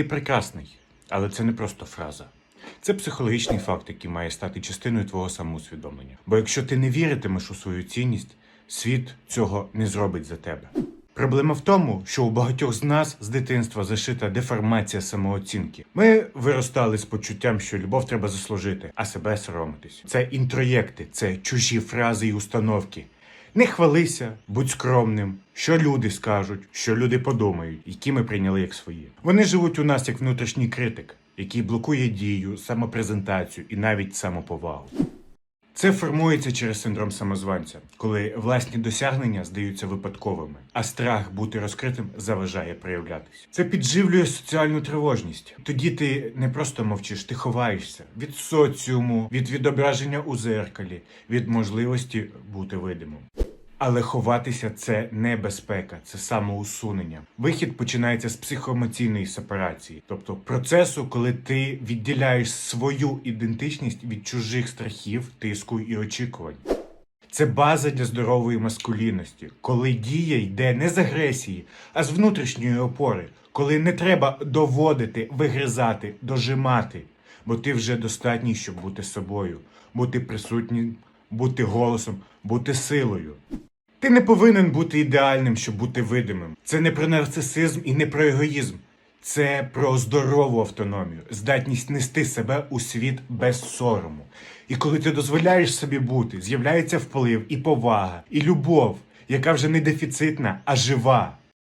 Ти прекрасний, але це не просто фраза. Це психологічний факт, який має стати частиною твого самоусвідомлення. Бо якщо ти не віритимеш у свою цінність, світ цього не зробить за тебе. Проблема в тому, що у багатьох з нас з дитинства зашита деформація самооцінки. Ми виростали з почуттям, що любов треба заслужити, а себе соромитись. Це інтроєкти, це чужі фрази і установки. Не хвалися, будь скромним, що люди скажуть, що люди подумають, які ми прийняли як свої. Вони живуть у нас як внутрішній критик, який блокує дію, самопрезентацію і навіть самоповагу. Це формується через синдром самозванця, коли власні досягнення здаються випадковими, а страх бути розкритим заважає проявлятися. Це підживлює соціальну тривожність. Тоді ти не просто мовчиш, ти ховаєшся від соціуму, від відображення у зеркалі, від можливості бути видимим. Але ховатися це не безпека, це самоусунення. Вихід починається з психоемоційної сепарації, тобто процесу, коли ти відділяєш свою ідентичність від чужих страхів, тиску і очікувань. Це база для здорової маскулінності, коли дія йде не з агресії, а з внутрішньої опори, коли не треба доводити, вигризати, дожимати, бо ти вже достатній, щоб бути собою, бути присутнім, бути голосом, бути силою. Ти не повинен бути ідеальним, щоб бути видимим. Це не про нарцисизм і не про егоїзм. Це про здорову автономію, здатність нести себе у світ без сорому. І коли ти дозволяєш собі бути, з'являється вплив і повага, і любов, яка вже не дефіцитна, а жива.